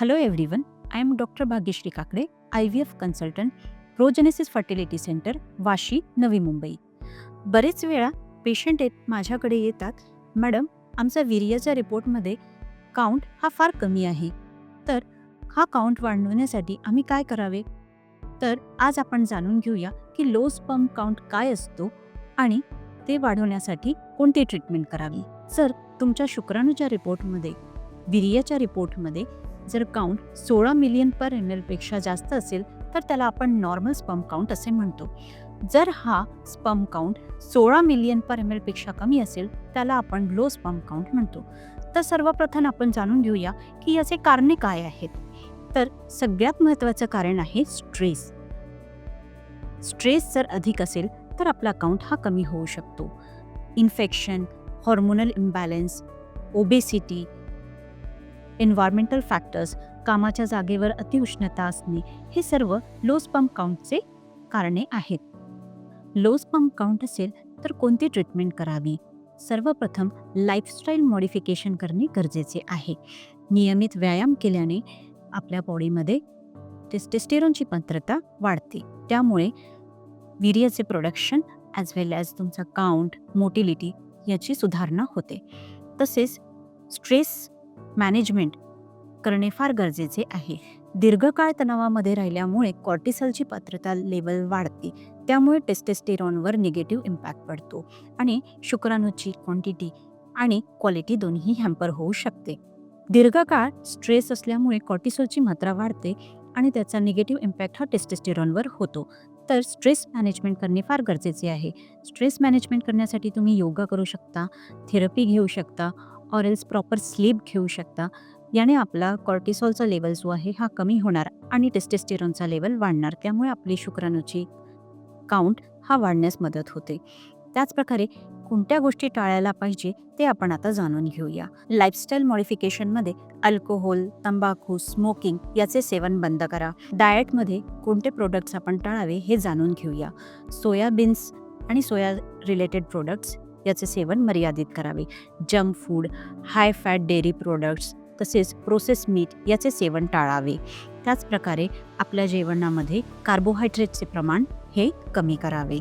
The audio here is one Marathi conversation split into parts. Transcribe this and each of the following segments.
Hello everyone I am doctor Bhagyashree Kakade I V F consultant Progenesis fertility centre Vashi Navi Mumbai बरेच वेळा पेशंट येत माझ्याकडे येतात मॅडम आमचा वीर्याच्या रिपोर्टमध्ये काउंट हा फार कमी आहे. तर हा काउंट वाढवण्यासाठी आम्ही काय करावे? तर आज आपण जाणून घेऊया की लो स्पम काउंट काय असतो आणि ते वाढवण्यासाठी कोणती ट्रीटमेंट करावी. सर तुमच्या शुक्राणूच्या रिपोर्टमध्ये वीर्याच्या रिपोर्टमध्ये जर काउंट सोळा मिलियन पर एम एलपेक्षा जास्त असेल तर त्याला आपण नॉर्मल स्पम काउंट असे म्हणतो. जर हा स्पम काउंट सोळा मिलियन पर एम एलपेक्षा कमी असेल त्याला आपण लो स्पम काउंट म्हणतो. तर सर्वप्रथम आपण जाणून घेऊया की याचे कारणे काय आहेत. तर सगळ्यात महत्त्वाचं कारण आहे स्ट्रेस स्ट्रेस जर अधिक असेल तर आपला काउंट हा कमी होऊ शकतो. Infection hormonal imbalance obesity environmental factors कामाच्या जागेवर अतिउष्णता असणे हे सर्व लोज पंप काउंटचे कारणे आहेत. लोज पंप काउंट असेल तर कोणती ट्रीटमेंट करावी? सर्वप्रथम लाईफस्टाईल मॉडिफिकेशन करणे गरजेचे आहे. नियमित व्यायाम केल्याने आपल्या बॉडीमध्ये टेस्टेस्टेरॉनची पात्रता वाढते. त्यामुळे वीर्याचे प्रोडक्शन ॲज वेल ॲज तुमचा काउंट मोटिलिटी याची सुधारणा होते. तसेच स्ट्रेस मॅनेजमेंट करणे फार गरजेचे आहे. दीर्घकाळ तणावामध्ये राहिल्यामुळे कॉर्टिसलची पात्रता लेवल वाढते त्यामुळे टेस्टेस्टेरॉनवर निगेटिव्ह इम्पॅक्ट पडतो आणि शुक्राणूची क्वांटिटी आणि क्वालिटी दोन्ही हॅम्पर होऊ शकते. दीर्घकाळ स्ट्रेस असल्यामुळे कॉर्टिसोलची मात्रा वाढते आणि त्याचा निगेटिव्ह इम्पॅक्ट हा टेस्टेस्टेरॉनवर होतो. तर स्ट्रेस मॅनेजमेंट करणे फार गरजेचे आहे. स्ट्रेस मॅनेजमेंट करण्यासाठी तुम्ही योगा करू शकता थेरपी घेऊ शकता ऑरेंज प्रॉपर स्लीप घेऊ शकता. याने आपला कॉर्टिसॉलचा लेवल जो आहे हा कमी होणार आणि टेस्टेस्टेरॉनचा लेवल वाढणार. त्यामुळे आपली शुक्राणूची काउंट हा वाढण्यास मदत होते. त्याचप्रकारे कोणत्या गोष्टी टाळायला पाहिजे ते आपण आता जाणून घेऊया. लाईफस्टाईल मॉडिफिकेशनमध्ये अल्कोहोल तंबाखू स्मोकिंग याचे सेवन बंद करा. डाएटमध्ये कोणते प्रोडक्ट्स आपण टाळावे हे जाणून घेऊया. सोयाबीन्स आणि सोया रिलेटेड प्रोडक्ट्स याचे सेवन मर्यादित करावे. Junk food high fat dairy products तसेच प्रोसेस मीठ याचे सेवन टाळावे. त्याचप्रकारे आपल्या जेवणामध्ये कार्बोहायड्रेटचे प्रमाण हे कमी करावे.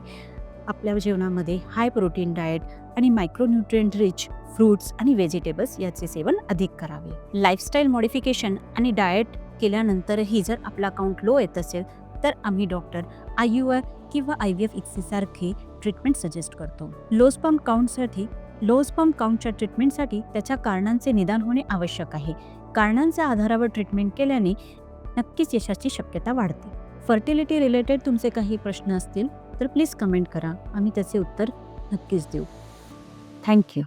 आपल्या जेवणामध्ये हाय प्रोटीन डाएट आणि मायक्रोन्युट्रिएंट रिच फ्रूट्स आणि व्हेजिटेबल्स याचे सेवन अधिक करावे. लाईफस्टाईल मॉडिफिकेशन आणि डाएट केल्यानंतरही जर आपला काउंट लो येत असेल तर आम्ही डॉक्टर आय यू आर किंवा आय व्ही एफ इक्सीसारखे ट्रीटमेंट सजेस्ट करतो. लो स्पम काउंटसाठी लो स्पम काउंटच्या ट्रीटमेंटसाठी त्याच्या कारणांचे निदान होणे आवश्यक आहे. कारणांच्या आधारावर ट्रीटमेंट केल्याने नक्कीच यशाची शक्यता वाढते. फर्टिलिटी रिलेटेड तुमचे काही प्रश्न असतील तर प्लीज कमेंट करा. आम्ही त्याचे उत्तर नक्कीच देऊ. थँक्यू